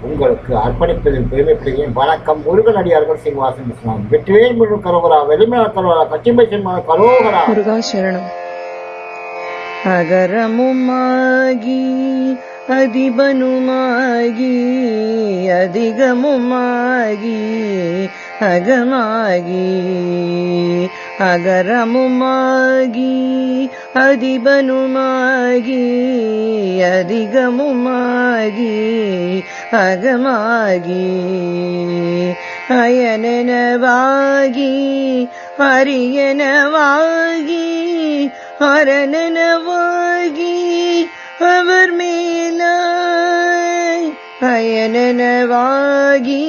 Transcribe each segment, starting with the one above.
உங்களுக்கு அர்ப்பணிப்பதில் பெருமைப்படுகிறேன். வணக்கம் முருகன் அடியார்கள் சீனிவாசன் இஸ்லாம் வெற்றிவேல் முழு கரோகரா வெளிமல கரோகரா கச்சிமை சின்ன கரோகரா. முருகா சரணம். அகரமுமாகி அதிபனுமாகி அதிகமுமாகி அகமாகி அகரமுமாகி அதிபனுமாகி அதிகமுமாகி அகமாகி அயனனவாகி அரியனவாகி அரணனவாகி அவர் மேலாய் அயனனவாகி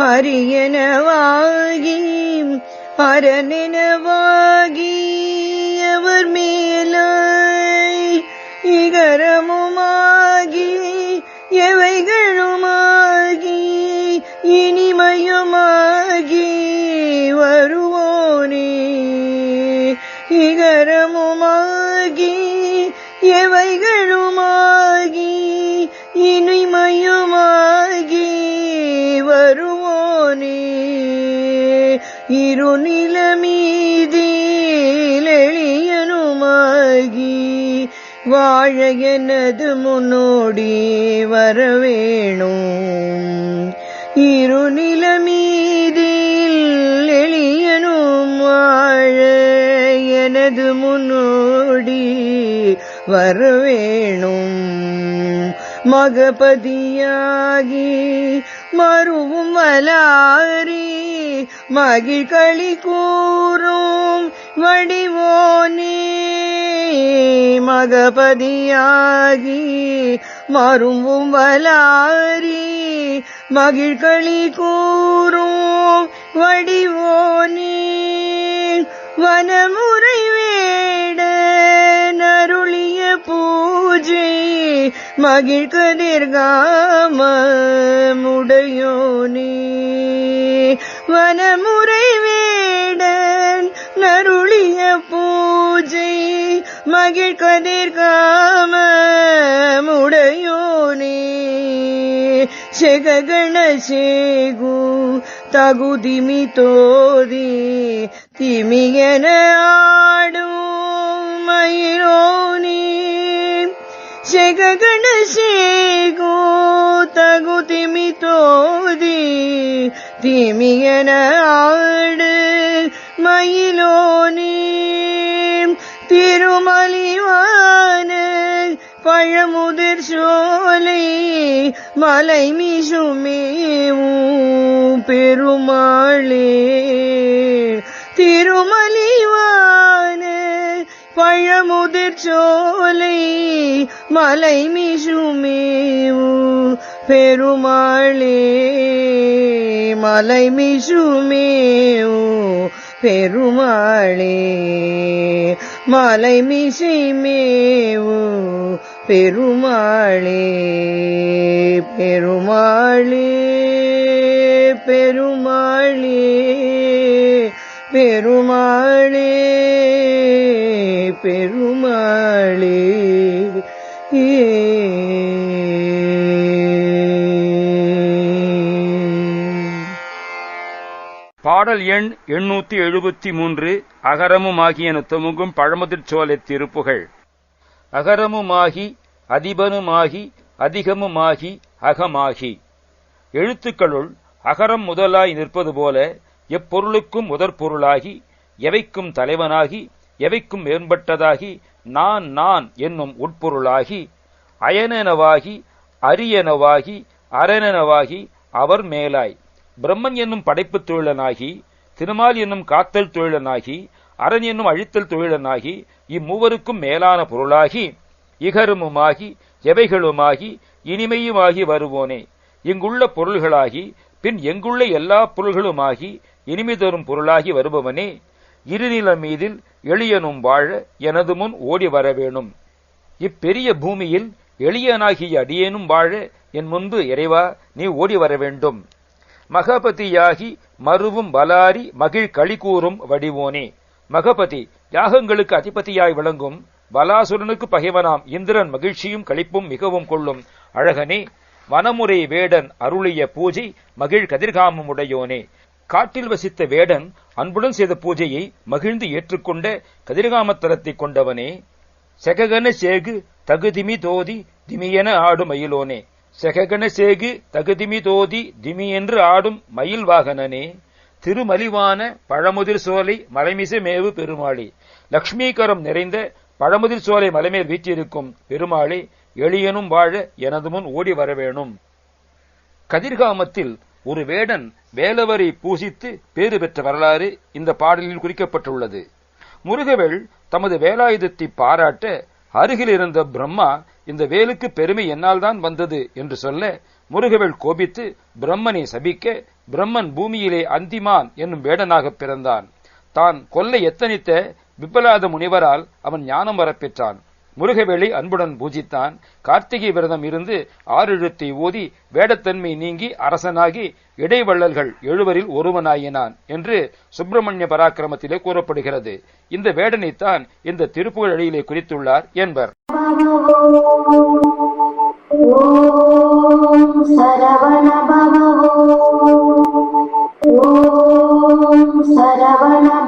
அரியனவாகி அரணனவாகி அவர் மேலாய் இகரமுமாகி எவைகளுமாகி இனிமயுமாகி வருவோனே. இகரமுமாகி எவைகளுமாகி இருநிலமீதில் எளியனுமாகி வாழ எனது முன்னோடி வரவேணும். இருநிலமீதில் எளியனும் வாழ எனது முன்னோடி வரவேணும். மகபதியாகி மறுவும் வலாரி மகிழ்களி கூறும் வடிவோனே. மகபதியாகி மறுவும் வலாரி மகிழ்களி கூறும் வடிவோனே. வனமுறை வேட நருளிய பூஜை மகிழ்கதிர்காமுடையோனே வனமுறை வேடன் நருளிய பூஜை மகிழ்கதிர்காமுடையோனே செகணசேகு தகுதிமி தோதி திமியன ಗಗಣಶೇಗೋ ತಗು ತಿಮಿ ತೋದಿ തിമിയന ആട് മയിലോനീ തിരുമലിവാന് പഴമുതിർ ചോലൈ മലൈമിഷുമേവൂ പെരുമാളേ തിരുമലി பழமுதிர் சோலை மலை மிசுமேவும் பெருமாளே மலை மிசுமேவும் பெருமாளே மலை மிசைமேவு பெருமாளே பெருமாளே பெருமாளே பெருமாளே. பெருமாளே. பாடல் எண் எண்ணூத்தி எழுபத்தி மூன்று அகரமுமாகியன தொமுகும் பழமுதிர்ச்சோலை திருப்புகள். அகரமுமாகி அதிபனுமாகி அதிகமுமாகி அகமாகி. எழுத்துக்களுள் அகரம் முதலாய் நிற்பது போல எப்பொருளுக்கும் முதற்பொருளாகி எவைக்கும் தலைவனாகி எவைக்கும் மேம்பட்டதாகி நான் நான் என்னும் உட்பொருளாகி அயனெனவாகி அரியனவாகி அரணெனவாகி அவர் மேலாய். பிரம்மன் என்னும் படைப்புத் தொழிலனாகி திருமால் என்னும் காத்தல் தொழிலனாகி அரண் என்னும் அழித்தல் தொழிலனாகி இம்மூவருக்கும் மேலான பொருளாகி இகருமுமாகி எவைகளுமாகி இனிமையுமாகி வருவோனே. இங்குள்ள பொருள்களாகி பின் எங்குள்ள எல்லா பொருள்களுமாகி இனிமை தரும் பொருளாகி வருபவனே. இருநில மீதில் எளியனும் வாழ எனது முன் ஓடி வர வேணும். இப்பெரிய பூமியில் எளியனாகிய அடியேனும் வாழ என் முன்பு இறைவா நீ ஓடி வர வேண்டும். மகபதியாகி மருவும் பலாரி மகிழ் களிகூறும் வடிவோனே. மகபதி யாகங்களுக்கு அதிபதியாய் விளங்கும் பலாசுரனுக்கு பகைவனாம். இந்திரன் மகிழ்ச்சியும் களிப்பும் மிகவும் கொள்ளும். அழகனே வனமுறை வேடன் அருளிய பூஜை மகிழ் கதிர்காமம் உடையோனே. காட்டில் வசித்த வேடன் அன்புடன் செய்த பூஜையை மகிழ்ந்து ஏற்றுக்கொண்ட கதிர்காமத்தலத்தை கொண்டவனே. செககன சேகு தகுதிமி தோதி திமியென ஆடும் மயிலோனே. செககன சேகு தகுதிமி தோதி திமி என்று ஆடும் மயில் வாகனனே. திருமலிவான பழமுதிர் சோலை மலைமிசை மேவு பெருமாளி. லக்ஷ்மீகரம் நிறைந்த பழமுதிர் சோலை மலைமேல் வீற்றிருக்கும் பெருமாளி எளியனும் வாழ எனது முன் ஓடி வரவேணும். கதிர்காமத்தில் ஒரு வேடன் வேலவரை பூசித்து பேறு பெற்ற வரலாறு இந்த பாடலில் குறிக்கப்பட்டுள்ளது. முருகவேள் தமது வேலாயுதத்தை பாராட்ட அருகில் இருந்த பிரம்மா இந்த வேலுக்கு பெருமை என்னால் தான் வந்தது என்று சொல்ல முருகவேள் கோபித்து பிரம்மனை சபிக்க பிரம்மன் பூமியிலே அந்திமான் என்னும் வேடனாக பிறந்தான். தான் கொல்ல எத்தனித்த விபலாத முனிவரால் அவன் ஞானம் வரப்பெற்றான். முருகவேளை அன்புடன் பூஜித்தான். கார்த்திகை விரதம் இருந்து ஆறெழுத்தை ஓதி வேடத்தன்மை நீங்கி அரசனாகி இடைவள்ளல்கள் எழுவரில் ஒருவனாயினான் என்று சுப்பிரமணிய பராக்கிரமத்திலே கூறப்படுகிறது. இந்த வேடனைத்தான் இந்த திருப்புகழ் அழியிலே குறித்துள்ளார் என்பர். சரவண